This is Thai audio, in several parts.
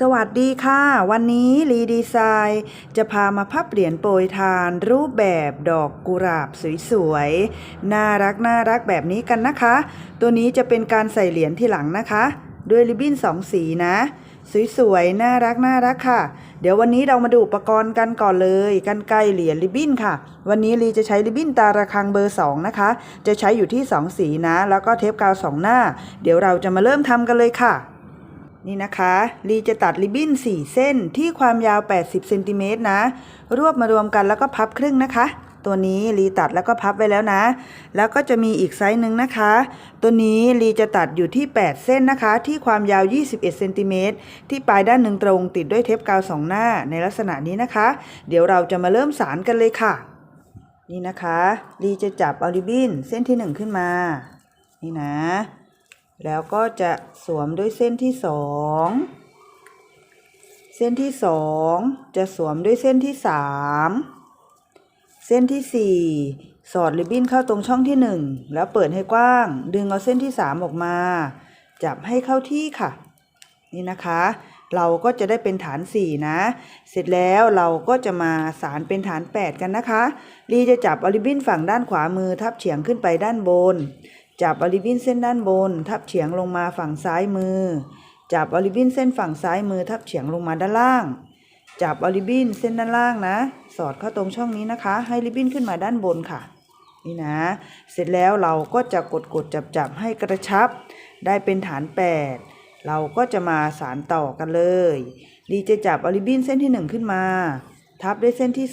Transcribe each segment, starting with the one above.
สวัสดีค่ะ วันนี้รีดีไซน์จะพามาพับเหรียญโปรยทาน รูปแบบดอกกุหลาบสวยๆ น่ารักน่ารักแบบนี้กันนะคะ ตัวนี้จะเป็นการใส่เหรียญที่หลังนะคะ ด้วยริบบิ้นสองสีนะ สวยๆ น่ารักน่ารักค่ะ เดี๋ยววันนี้เรามาดูอุปกรณ์กันก่อนเลยกันไกลเหรียญริบบิ้นค่ะ วันนี้ลีจะใช้ริบบิ้นตาระคังเบอร์ 2 นะคะ จะใช้อยู่ที่ 2 สีนะ แล้วก็เทปกาว 2 หน้า เดี๋ยวเราจะมาเริ่มทำกันเลยค่ะ นี่นะคะลีจะตัดริบบิ้น 4 เส้นที่ความยาว 80เซนติเมตรนะ รวบมารวมกันแล้วก็พับครึ่งนะคะ ตัวนี้ลีตัดแล้วก็พับไว้แล้วนะ แล้วก็จะมีอีกไซส์หนึ่งนะคะ ตัวนี้ลีจะตัดอยู่ที่ 8 เส้นนะคะ ที่ความยาว 21เซนติเมตรที่ปลายด้านหนึ่งตรงติดด้วยเทปกาวสองหน้าในลักษณะนี้นะคะ เดี๋ยวเราจะมาเริ่มสารกันเลยค่ะ นี่นะคะลีจะจับเอาริบบิ้นเส้นที่ 1 ขึ้นมา นี่นะ แล้วก็จะสวมด้วยเส้นที่สองเส้นที่สองจะสวมด้วยเส้นที่สามเส้นที่สี่สอดริบบิ้นเข้าตรงช่องที่หนึ่งแล้วเปิดให้กว้าง ดึงเอาเส้นที่สามออกมา จับให้เข้าที่ค่ะ นี่นะคะ เราก็จะได้เป็นฐานสี่นะ เสร็จแล้วเราก็จะมาสารเป็นฐานแปดกันนะคะ ลีจะจับเอาริบบิ้นฝั่งด้านขวามือทับเฉียงขึ้นไปด้านบน จับอลิบินเส้นด้านบน ทับเฉียงลงมาฝั่งซ้ายมือ จับอลิบินเส้นฝั่งซ้ายมือ ทับเฉียงลงมาด้านล่าง จับอลิบินเส้นด้านล่างนะ สอดเข้าตรงช่องนี้นะคะ ให้ริบบิ้นขึ้นมาด้านบนค่ะ นี่นะ เสร็จแล้วเราก็จะกดกดจับจับให้กระชับ ได้เป็นฐาน 8 เราก็จะมาสารต่อกันเลย ดีจะจับอลิบบินเส้นที่ 1 ขึ้นมา ทับด้วยเส้นที่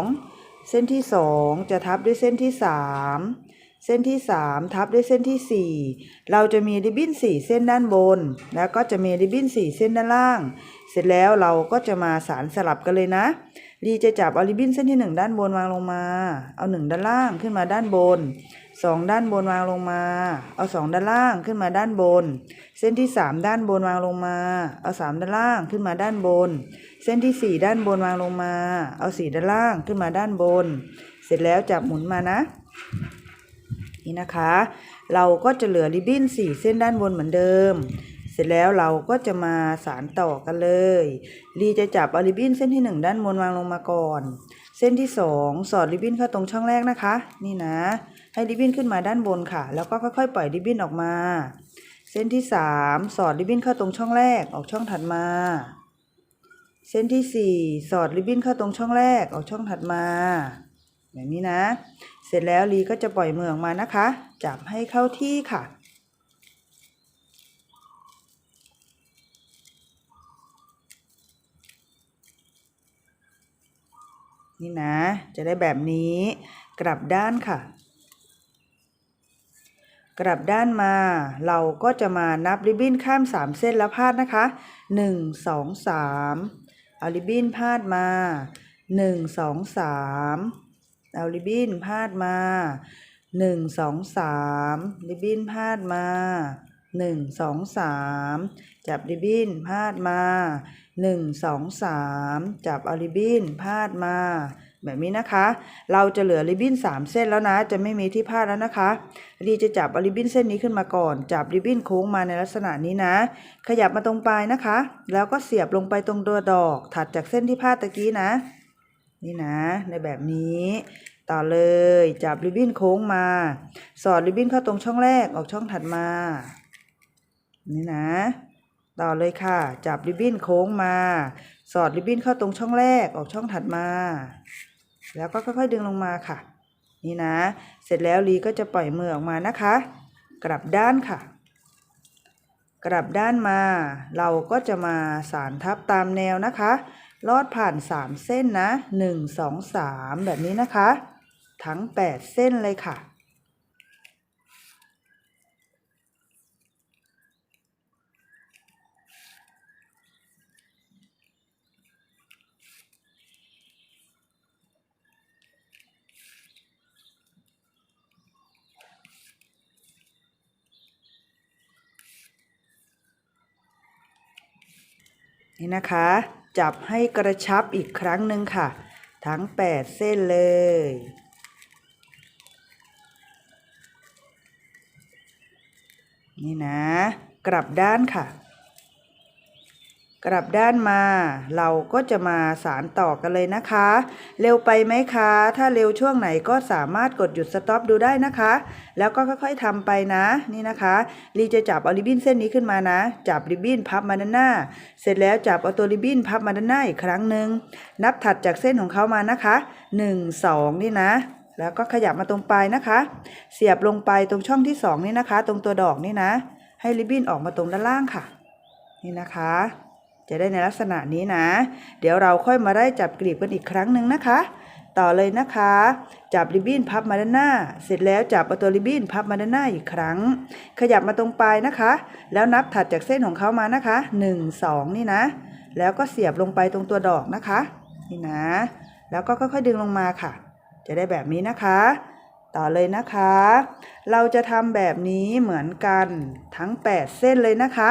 2 เส้นที่ 2 จะทับด้วยเส้นที่ 3 เส้นที่ 3 ทับด้วยเส้นที่ 4 เราจะมีริบบิ้น 4 เส้นด้านบน แล้วก็จะมีริบบิ้น 4 เส้นด้านล่าง เสร็จแล้วเราก็จะมาสารสลับกันเลยนะดีจะจับเอาริบบิ้นเส้นที่ 1 ด้านบนวางลงมา เอา 1 ด้านล่างขึ้นมาด้านบน 2 ด้านบนวางลงมา เอา 2 ด้านล่างขึ้นมาด้านบน เส้นที่ 3 ด้านบนวางลงมา เอา 3 ด้านล่างขึ้นมาด้านบน เส้นที่ 4 ด้านบนวางลงมา เอา 4 ด้านล่างขึ้นมาด้านบน เสร็จแล้วจับหมุนมานะ นี่นะคะ เราก็จะเหลือริบบิ้นสี่เส้นด้านบนเหมือนเดิม เสร็จแล้วเราก็จะมาสารต่อกันเลยลีจะจับเอาริบบิ้นเส้นที่หนึ่งด้านบนวางลงมาก่อน เส้นที่สองสอดริบบิ้นเข้าตรงช่องแรกนะคะ นี่นะ ให้ริบบิ้นขึ้นมาด้านบนค่ะ แล้วก็ค่อยๆ ปล่อยริบบิ้นออกมา เส้นที่สามสอดริบบิ้นเข้าตรงช่องแรกออกช่องถัดมา เส้นที่สี่สอดริบบิ้นเข้าตรงช่องแรกออกช่องถัดมา แบบนี้นะ เสร็จแล้วลีก็จะปล่อยมือออกมานะคะ จับให้เข้าที่ค่ะ นี่นะ จะได้แบบนี้กลับด้านค่ะ กลับด้านมาเราก็จะมานับริบบิ้นข้าม 3 เส้นแล้วพาดนะคะ 1 2 3 เอาริบบิ้นพาดมา 1 2 3 เอาริบบิ้นพาดมา1 2 3ริบบิ้นพาดมา1 2 3จับริบบิ้นพาดมา1 2 3จับเอาริบบิ้นพาดมาแบบนี้นะคะ เราจะเหลือริบบิ้น3 เส้นแล้วนะ จะไม่มีที่พาดแล้วนะคะรีจะจับริบบิ้นเส้นนี้ขึ้นมาก่อน จับริบบิ้นโค้งมาในลักษณะนี้นะ ขยับมาตรงปลายนะคะ แล้วก็เสียบลงไปตรงตัวดอก ถัดจากเส้นที่พาดตะกี้นะ นี่นะในแบบนี้ ต่อเลยจับริบบิ้นโค้งมา สอดริบบิ้นเข้าตรงช่องแรกออกช่องถัดมา นี่นะ ต่อเลยค่ะ จับริบบิ้นโค้งมา สอดริบบิ้นเข้าตรงช่องแรกออกช่องถัดมา แล้วก็ค่อยๆดึงลงมาค่ะ นี่นะ เสร็จแล้วลีก็จะปล่อยมือออกมานะคะ กลับด้านค่ะกลับด้านมา เราก็จะมาสารทับตามแนวนะคะ ลอดผ่าน 3 เส้นนะ 1 2 3 แบบนี้นะคะ ทั้ง 8 เส้นเลยค่ะ นี่นะคะ จับให้กระชับอีกครั้งหนึ่งค่ะ ทั้ง 8 เส้นเลย นี่นะ กลับด้านค่ะ กลับด้านมา เราก็จะมาสารต่อกันเลยนะคะ เร็วไปไหมคะ ถ้าเร็วช่วงไหนก็สามารถกดหยุดสต็อปดูได้นะคะ แล้วก็ค่อยๆทำไปนะนี่นะคะลีจะจับเอาริบบิ้นเส้นนี้ขึ้นมานะ จับริบบิ้นพับมาด้านหน้า เสร็จแล้วจับเอาตัวริบบิ้นพับมาด้านหน้าอีกครั้งหนึ่งนับถัดจากเส้นของเขามานะคะ 1 2 นี่นะแล้วก็ขยับมาตรงปลายนะคะ เสียบลงไปตรงช่องที่สองนี่นะคะ ตรงตัวดอกนี่นะ ให้ริบบิ้นออกมาตรงด้านล่างค่ะ นี่นะคะ จะได้ในลักษณะนี้นะ เดี๋ยวเราค่อยมาได้จับกลีบกันอีกครั้งหนึ่งนะคะ ต่อเลยนะคะ จับริบบิ้นพับมาด้านหน้า เสร็จแล้วจับเอาตัวริบบิ้นพับมาด้านหน้าอีกครั้ง ขยับมาตรงปลายนะคะ แล้วนับถัดจากเส้นของเขามานะคะ 1 2 นี่นะ แล้วก็เสียบลงไปตรงตัวดอกนะคะ นี่นะ แล้วก็ค่อยๆดึงลงมาค่ะ จะได้แบบนี้นะคะต่อเลยนะคะ เราจะทำแบบนี้เหมือนกันทั้ง 8 เส้นเลยนะคะ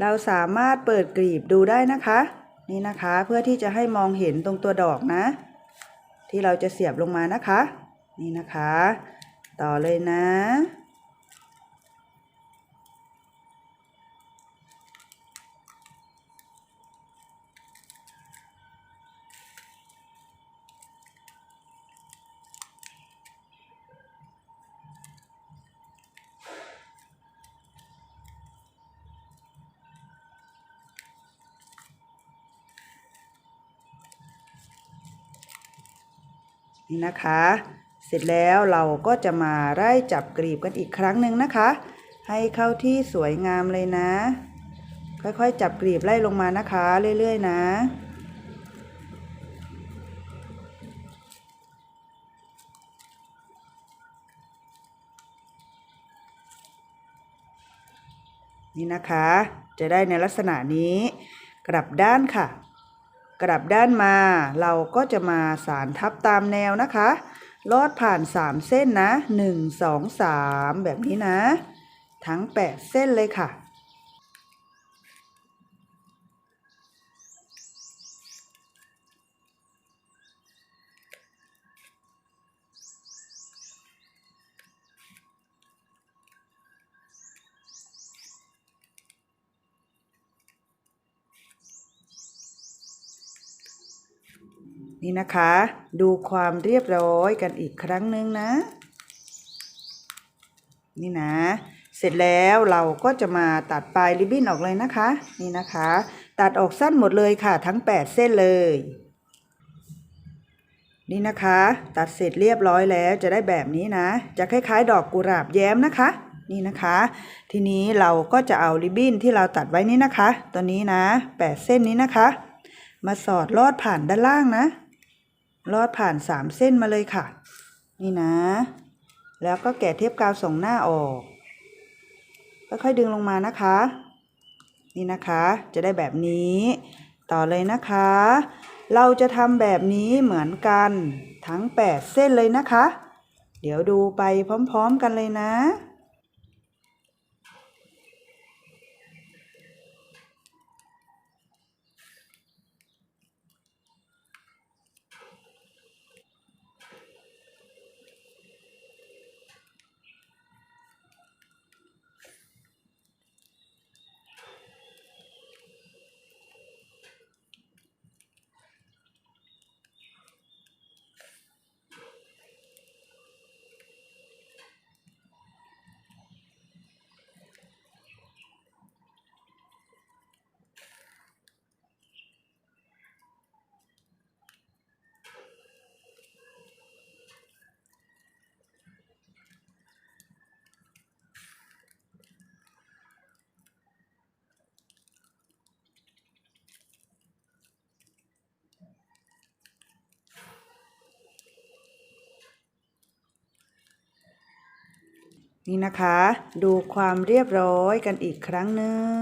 เราสามารถเปิดกลีบดูได้นะคะ นี่นะคะเพื่อที่จะให้มองเห็นตรงตัวดอกนะ ที่เราจะเสียบลงมานะคะ นี่นะคะ ต่อเลยนะ นี่นะคะ เสร็จแล้วเราก็จะมาไล่จับกลีบกันอีกครั้งหนึ่งนะคะ ให้เข้าที่สวยงามเลยนะ ค่อยๆจับกลีบไล่ลงมานะคะเรื่อยๆนะนี่นะคะ จะได้ในลักษณะนี้ กลับด้านค่ะ กลับด้านมาเราก็จะมาสารทับตามแนวนะคะ ลอดผ่าน 3 เส้นนะ 1 2 3 แบบนี้นะ ทั้ง 8 เส้นเลยค่ะ นี่นะคะ ดูความเรียบร้อยกันอีกครั้งหนึ่งนะ นี่นะ เสร็จแล้วเราก็จะมาตัดปลายริบบิ้นออกเลยนะคะ นี่นะคะ ตัดออกสั้นหมดเลยค่ะ ทั้ง 8 เส้นเลย นี่นะคะ ตัดเสร็จเรียบร้อยแล้วจะได้แบบนี้นะ จะคล้ายๆ ดอกกุหลาบแย้มนะคะนี่นะคะ ทีนี้เราก็จะเอาริบบิ้นที่เราตัดไว้นี่นะคะ ตัวนี้นะ 8 เส้นนี้นะคะ มาสอดลอดผ่านด้านล่างนะ ลอดผ่านสามเส้นมาเลยค่ะ นี่นะ แล้วก็แกะเทปกาวส่งหน้าออกค่อยๆดึงลงมานะคะ นี่นะคะ จะได้แบบนี้ ต่อเลยนะคะ เราจะทำแบบนี้เหมือนกันทั้ง 8 เส้นเลยนะคะ เดี๋ยวดูไปพร้อมๆกันเลยนะ นี่นะคะ ดูความเรียบร้อยกันอีกครั้งหนึ่ง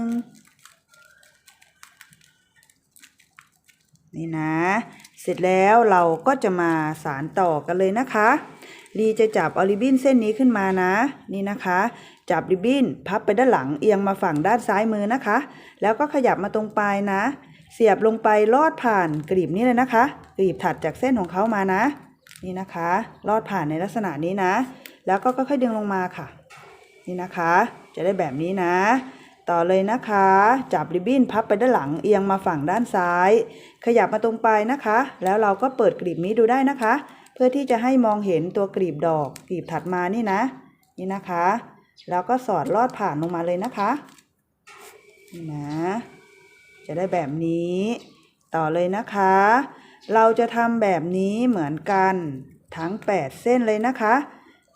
นี่นะ เสร็จแล้วเราก็จะมาสารต่อกันเลยนะคะลีจะจับเอาริบบิ้นเส้นนี้ขึ้นมานะ นี่นะคะ จับริบบิ้นพับไปด้านหลังเอียงมาฝั่งด้านซ้ายมือนะคะ แล้วก็ขยับมาตรงปลายนะ เสียบลงไปลอดผ่านกลีบนี้เลยนะคะกลีบถัดจากเส้นของเขามานะ นี่นะคะ ลอดผ่านในลักษณะนี้นะ แล้วก็ค่อยๆดึงลงมาค่ะ นี่นะคะ จะได้แบบนี้นะ ต่อเลยนะคะ จับริบบิ้นพับไปด้านหลังเอียงมาฝั่งด้านซ้าย ขยับมาตรงปลายนะคะ แล้วเราก็เปิดกลีบนี้ดูได้นะคะ เพื่อที่จะให้มองเห็นตัวกลีบดอกกลีบถัดมานี่นะ นี่นะคะ แล้วก็สอดลอดผ่านลงมาเลยนะคะนี่นะ จะได้แบบนี้ ต่อเลยนะคะ เราจะทำแบบนี้เหมือนกันทั้ง 8 เส้นเลยนะคะ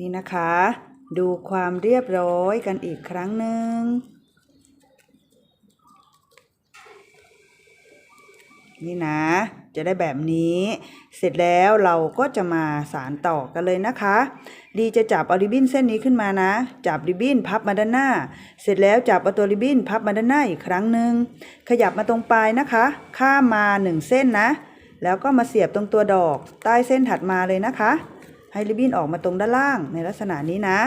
นี่นะคะ ดูความเรียบร้อยกันอีกครั้งหนึ่ง นี่นะ จะได้แบบนี้ เสร็จแล้วเราก็จะมาสารต่อกันเลยนะคะ ดีจะจับเอาริบบิ้นเส้นนี้ขึ้นมานะ จับริบบิ้นพับมาด้านหน้า เสร็จแล้วจับเอาตัวริบบิ้นพับมาด้านหน้าอีกครั้งหนึ่ง ขยับมาตรงปลายนะคะ ข้ามมาหนึ่งเส้นนะ แล้วก็มาเสียบตรงตัวดอกใต้เส้นถัดมาเลยนะคะ ให้ริบบิ้นออกมาตรงด้านล่างในลักษณะนี้นะ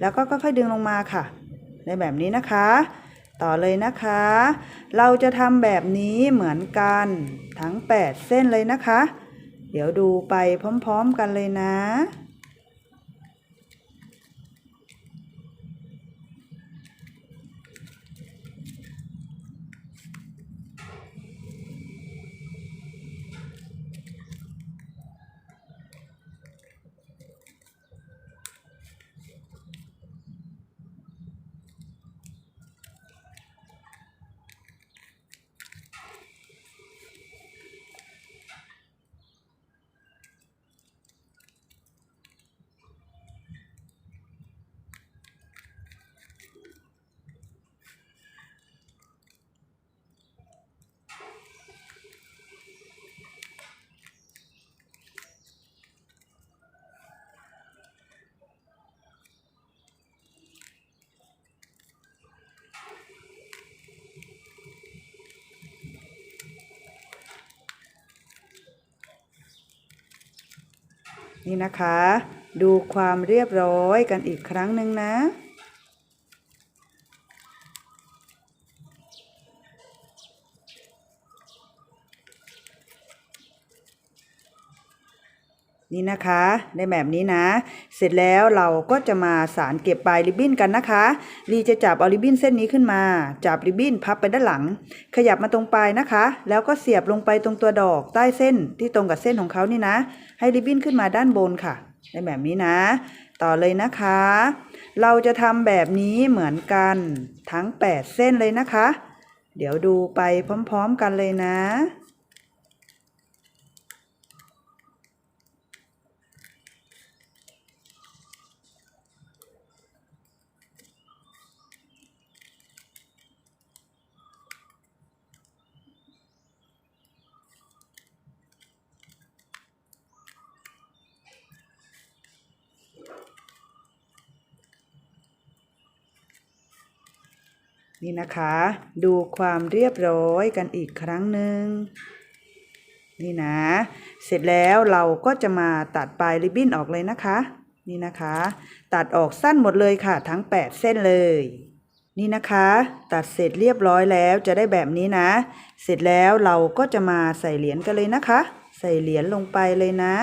แล้วก็ค่อยๆดึงลงมาค่ะ ในแบบนี้นะคะ ต่อเลยนะคะ เราจะทำแบบนี้เหมือนกันทั้ง 8 เส้นเลยนะคะ เดี๋ยวดูไปพร้อมๆกันเลยนะ นี่นะคะ ดูความเรียบร้อยกันอีกครั้งหนึ่งนะ นี่นะคะได้แบบนี้นะ เสร็จแล้วเราก็จะมาสารเก็บปลายริบบิ้นกันนะคะลีจะจับเอาริบบิ้นเส้นนี้ขึ้นมา จับริบบิ้นพับไปด้านหลัง ขยับมาตรงปลายนะคะ แล้วก็เสียบลงไปตรงตัวดอกใต้เส้นที่ตรงกับเส้นของเขานี่นะ ให้ริบบิ้นขึ้นมาด้านบนค่ะได้แบบนี้นะ ต่อเลยนะคะ เราจะทำแบบนี้เหมือนกันทั้ง 8 เส้นเลยนะคะ เดี๋ยวดูไปพร้อม ๆ กันเลยนะ นี่นะคะ ดูความเรียบร้อยกันอีกครั้งหนึ่งนี่นะ เสร็จแล้วเราก็จะมาตัดปลายริบบิ้นออกเลยนะคะ นี่นะคะ ตัดออกสั้นหมดเลยค่ะ ทั้ง 8 เส้นเลย นี่นะคะ ตัดเสร็จเรียบร้อยแล้วจะได้แบบนี้นะ เสร็จแล้วเราก็จะมาใส่เหรียญกันเลยนะคะ ใส่เหรียญลงไปเลยนะ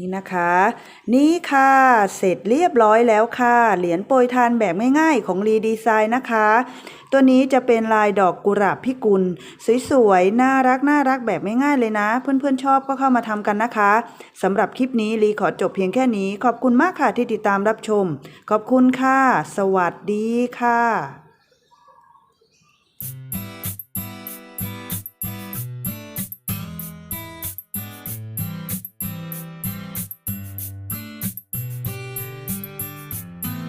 นี่นะคะ นี่ค่ะ เสร็จเรียบร้อยแล้วค่ะ เหรียญโปรยทานแบบง่ายๆของรีดีไซน์นะคะ ตัวนี้จะเป็นลายดอกกุหลาบพิกุล สวยๆ น่ารักน่ารักแบบง่ายๆเลยนะ เพื่อนๆชอบก็เข้ามาทำกันนะคะสำหรับคลิปนี้รีขอจบเพียงแค่นี้ ขอบคุณมากค่ะที่ติดตามรับชม ขอบคุณค่ะ สวัสดีค่ะ